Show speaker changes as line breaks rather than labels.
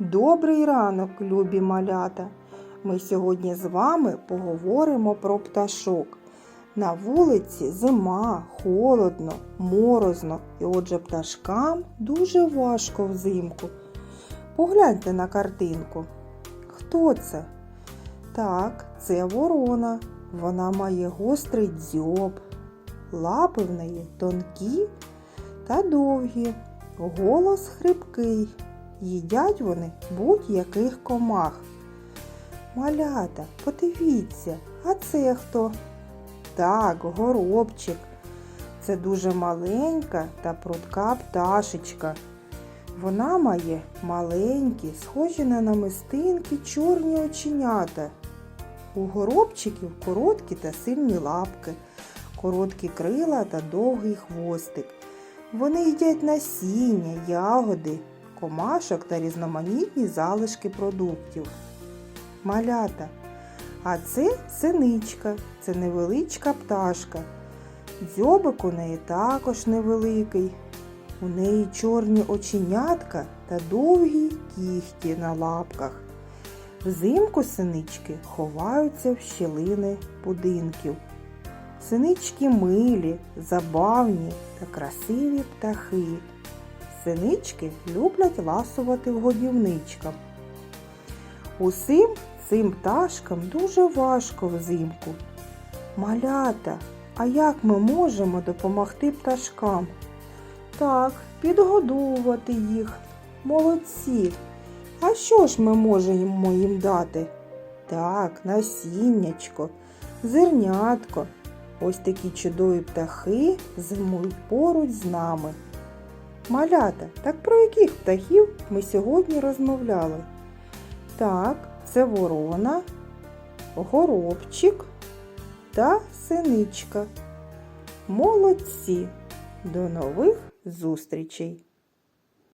Добрий ранок, любі малята! Ми сьогодні з вами поговоримо про пташок. На вулиці зима, холодно, морозно, і отже пташкам дуже важко взимку. Погляньте на картинку. Хто це? Так, це ворона. Вона має гострий дзьоб. Лапи в неї тонкі та довгі. Голос хрипкий. Їдять вони будь-яких комах. Малята, подивіться, а це хто? Так, горобчик. Це дуже маленька та прудка пташечка. Вона має маленькі, схожі на намистинки чорні оченята. У горобчиків короткі та сильні лапки, короткі крила та довгий хвостик. Вони їдять насіння, ягоди, комашок та різноманітні залишки продуктів. Малята. А це синичка, це невеличка пташка. Дзьобик у неї також невеликий. У неї чорні оченятка та довгі кігті на лапках. Взимку синички ховаються в щілини будинків. Синички милі, забавні та красиві птахи. Синички люблять ласувати годівничкам. Усім цим пташкам дуже важко взимку. Малята, а як ми можемо допомогти пташкам? Так, підгодовувати їх. Молодці. А що ж ми можемо їм дати? Так, насіннячко, зернятко. Ось такі чудові птахи зимують поруч з нами. Малята, так про яких птахів ми сьогодні розмовляли? Так, це ворона, горобчик та синичка. Молодці! До нових зустрічей!